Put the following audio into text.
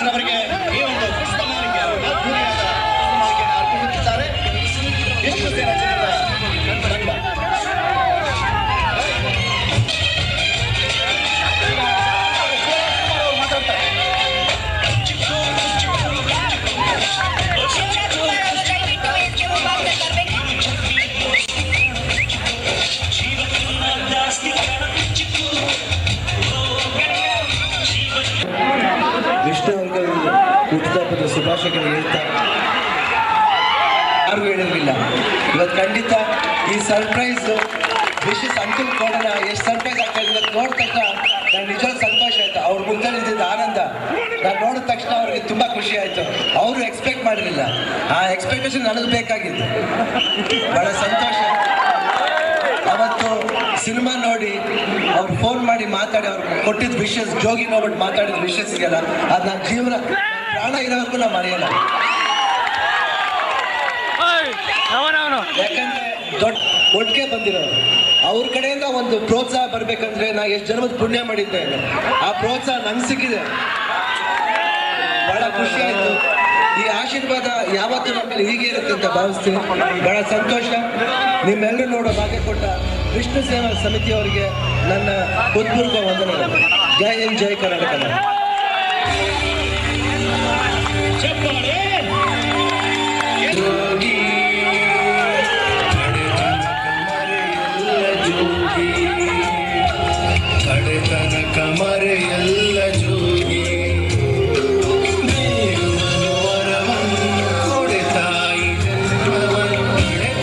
ಕೃಷ್ಣವರಿಗೆ ಹುಟ್ಟುಹಬ್ಬದ ಶುಭಾಶಯಗಳು ಹೇಳ್ತಾ ಯಾರಿಗೂ ಹೇಳಿರಲಿಲ್ಲ ಇವತ್ತು ಖಂಡಿತ ಈ ಸರ್ಪ್ರೈಸ್ ವಿಶಿಸ್ ಅಂಕಲ್ ಕೊಡೋಣ ಎಷ್ಟು ಸರ್ಪ್ರೈಸ್ ಆಗ್ತಾ ಇದೆ ನೋಡಿದ ತಕ್ಷಣ ನಂಗೆ ನಿಜವಾದ ಸಂತೋಷ ಆಯ್ತು. ಅವ್ರ ಮುಂದೆ ಇದ್ದಿದ್ದ ಆನಂದ ನಾನು ನೋಡಿದ ತಕ್ಷಣ ಅವ್ರಿಗೆ ತುಂಬ ಖುಷಿ ಆಯಿತು. ಅವರು ಎಕ್ಸ್ಪೆಕ್ಟ್ ಮಾಡಿರಲಿಲ್ಲ. ಆ ಎಕ್ಸ್ಪೆಕ್ಟೇಷನ್ ನನಗೆ ಬೇಕಾಗಿತ್ತು. ಬಹಳ ಸಂತೋಷ. ಅವತ್ತು ಸಿನಿಮಾ ನೋಡಿ ಅವ್ರು ಫೋನ್ ಮಾಡಿ ಮಾತಾಡಿ ಅವ್ರಿಗೆ ಕೊಟ್ಟಿದ್ದ ವಿಷಸ್ ಜೋಗಿ ನೋಡ್ಬಿಟ್ಟು ಮಾತಾಡಿದ ವಿಷಸ್ಗೆಲ್ಲ ಅದು ನನ್ನ ಜೀವನ ಪ್ರಾಣ ಇರೋವರೆಗೂ ನಾವು ಮರೆಯಲ್ಲ ಯಾಕಂದ್ರೆ ದೊಡ್ಡ ಒಟ್ಟಿಗೆ ಬಂದಿರೋರು. ಅವ್ರ ಕಡೆಯಿಂದ ಒಂದು ಪ್ರೋತ್ಸಾಹ ಬರ್ಬೇಕಂದ್ರೆ ನಾ ಎಷ್ಟು ಜನ್ಮದ ಪುಣ್ಯ ಮಾಡಿದ್ದೆ ಆ ಪ್ರೋತ್ಸಾಹ ನಂಗೆ ಸಿಕ್ಕಿದೆ. ಬಹಳ ಖುಷಿ ಆಯ್ತು. ಈ ಆಶೀರ್ವಾದ ಯಾವತ್ತೂ ನಮ್ಮಲ್ಲಿ ಹೀಗೆ ಇರುತ್ತೆ ಅಂತ ಭಾವಿಸ್ತೀನಿ. ಬಹಳ ಸಂತೋಷ. ನಿಮ್ಮೆಲ್ಲರೂ ನೋಡೋ ಭಾಗ್ಯ ಕೊಟ್ಟ ವಿಷ್ಣು ಸೇವಾ ಸಮಿತಿಯವರಿಗೆ ನನ್ನ ಹೃತ್ಪೂರ್ವಕ ವಂದನೆಗಳು. ಜೈ ಹಿಂದ್ ಜೈ ಕರ್ನಾಟಕ. கமறையல்ல